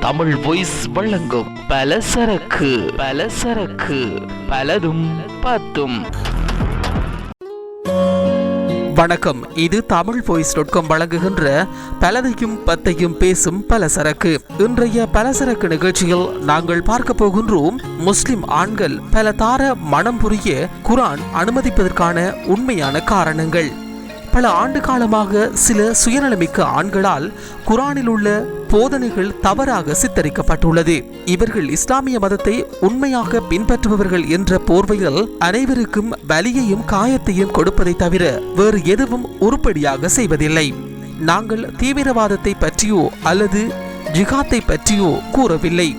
Tamil voice வழங்கும் பலசரக்கு பலசரக்கு பலதும் பத்தும் வணக்கம். இது தமிழ் வாய்ஸ் டாட் காம் வழங்குகின்ற பலதையும் பத்தையும் பேசும் பலசரக்கு. இன்றைய பலசரக்கு நிகழ்ச்சியில் நாங்கள் பார்க்க போகின்றோம் முஸ்லிம் ஆண்கள் பல தார மனம் புரிய குரான் அனுமதிப்பதற்கான உண்மையான காரணங்கள். பல ஆண்டு காலமாக சில சுயநலமிக்க ஆண்களால் குரானில் உள்ள போதனைகள் தவறாக சித்தரிக்கப்பட்டுள்ளது. இவர்கள் இஸ்லாமிய மதத்தை உண்மையாக பின்பற்றுபவர்கள் என்ற போர்வையில் அனைவருக்கும் வலியையும் காயத்தையும் கொடுப்பதை தவிர வேறு எதுவும் உருப்படியாக செய்வதில்லை. நாங்கள் தீவிரவாதத்தை பற்றியோ அல்லது ஜிகாத்தை பற்றியோ கூறவில்லை.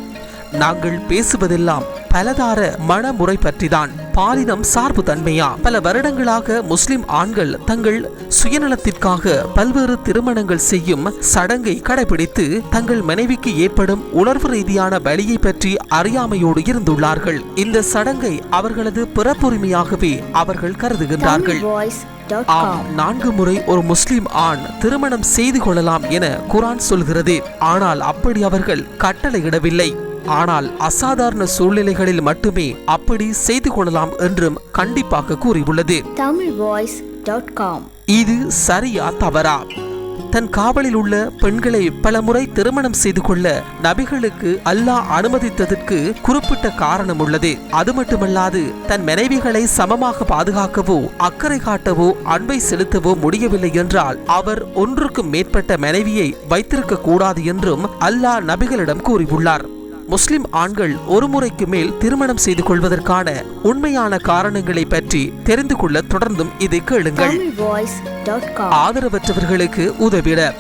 நாங்கள் பேசுவதெல்லாம் பலதார மனமுறை பற்றிதான். பாலினம் சார்பு தன்மையா பல வருடங்களாக முஸ்லிம் ஆண்கள் தங்கள் சுயநலத்திற்காக பல்வேறு திருமணங்கள் செய்யும் சடங்கை கடைபிடித்து தங்கள் மனைவிக்கு ஏற்படும் உணர்வு ரீதியான வலியை பற்றி அறியாமையோடு இருந்துள்ளார்கள். இந்த சடங்கை அவர்களது பிறப்புரிமையாகவே அவர்கள் கருதுகின்றார்கள். ஆம் நான்கு முறை ஒரு முஸ்லிம் ஆண் திருமணம் செய்து கொள்ளலாம் என குரான் சொல்கிறது. ஆனால் அப்படி அவர்கள் கட்டளையிடவில்லை. ஆனால் அசாதாரண சூழ்நிலைகளில் மட்டுமே அப்படி செய்து கொள்ளலாம் என்றும் கண்டிப்பாக கூறியுள்ளது. இது சரியா தவறா? தன் காவலில் உள்ள பெண்களை பலமுறை திருமணம் செய்து கொள்ள நபிகளுக்கு அல்லாஹ் அனுமதித்ததற்கு குறிப்பிட்ட காரணம் உள்ளது. அது மட்டுமல்லாது தன் மனைவிகளை சமமாக பாதுகாக்கவோ அக்கறை காட்டவோ அன்பை செலுத்தவோ முடியவில்லை என்றால் அவர் ஒன்றுக்கு மேற்பட்ட மனைவியை வைத்திருக்க கூடாது என்றும் அல்லாஹ் நபிகளிடம் கூறியுள்ளார். முஸ்லிம் ஆண்கள் ஒரு முறைக்கு மேல் திருமணம் செய்து கொள்வதற்கான உண்மையான காரணங்களை பற்றி தெரிந்து கொள்ள தொடர்ந்தும் இதை கேளுங்கள். ஆதரவற்றவர்களுக்கு உதவிட.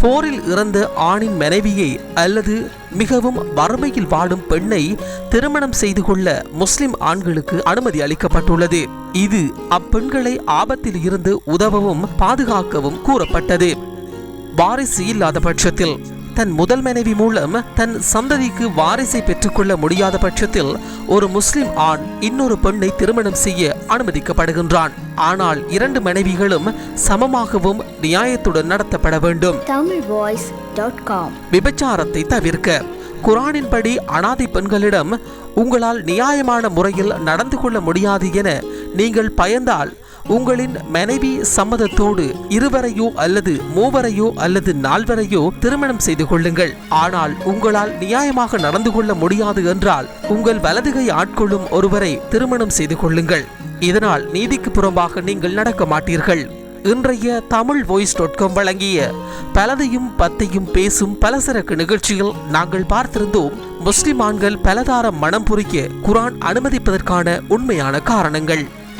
போரில் இறந்த ஆணின் மனைவியை அல்லது மிகவும் வறுமையில் வாடும் பெண்ணை திருமணம் செய்து கொள்ள முஸ்லிம் ஆண்களுக்கு அனுமதி அளிக்கப்பட்டுள்ளது. இது அப்பெண்களை ஆபத்தில் இருந்து உதவவும் பாதுகாக்கவும் கூறப்பட்டது. வாரிசு இல்லாத பட்சத்தில். தன் முதல் மனைவி மூலம் தன் சந்ததிக்கு வாரிசை பெற்றுக்கொள்ள முடியாத பட்சத்தில் ஒரு முஸ்லிம் ஆண் இன்னொரு பெண்ணை திருமணம் செய்ய அனுமதிக்கப்படுகின்றான். ஆனால் இரண்டு மனைவிகளும் சமமாகவும் நியாயத்துடன் நடத்தப்பட வேண்டும். விபச்சாரத்தை தவிர்க்க குரானின்படி அனாதை பெண்களிடம் உங்களால் நியாயமான முறையில் நடந்து கொள்ள முடியாது என நீங்கள் பயந்தால் உங்களின் மனைவி சம்மதத்தோடு இருவரையோ அல்லது மூவரையோ அல்லது நால்வரையோ திருமணம் செய்து கொள்ளுங்கள். ஆனால் உங்களால் நியாயமாக நடந்து கொள்ள முடியாது என்றால் உங்கள் வலதுகை ஆட்கொள்ளும் ஒருவரை திருமணம் செய்து கொள்ளுங்கள். இதனால் நீதிக்கு புறம்பாக நீங்கள் நடக்க மாட்டீர்கள். இன்றைய தமிழ் வாய்ஸ் டாட் காம் வழங்கிய பலதையும் பத்தையும் பேசும் பலசரக்கு நிகழ்ச்சியில் நாங்கள் பார்த்திருந்தோம் முஸ்லிம் ஆண்கள் பலதார மனம் புரிக்க குரான் அனுமதிப்பதற்கான உண்மையான காரணங்கள்.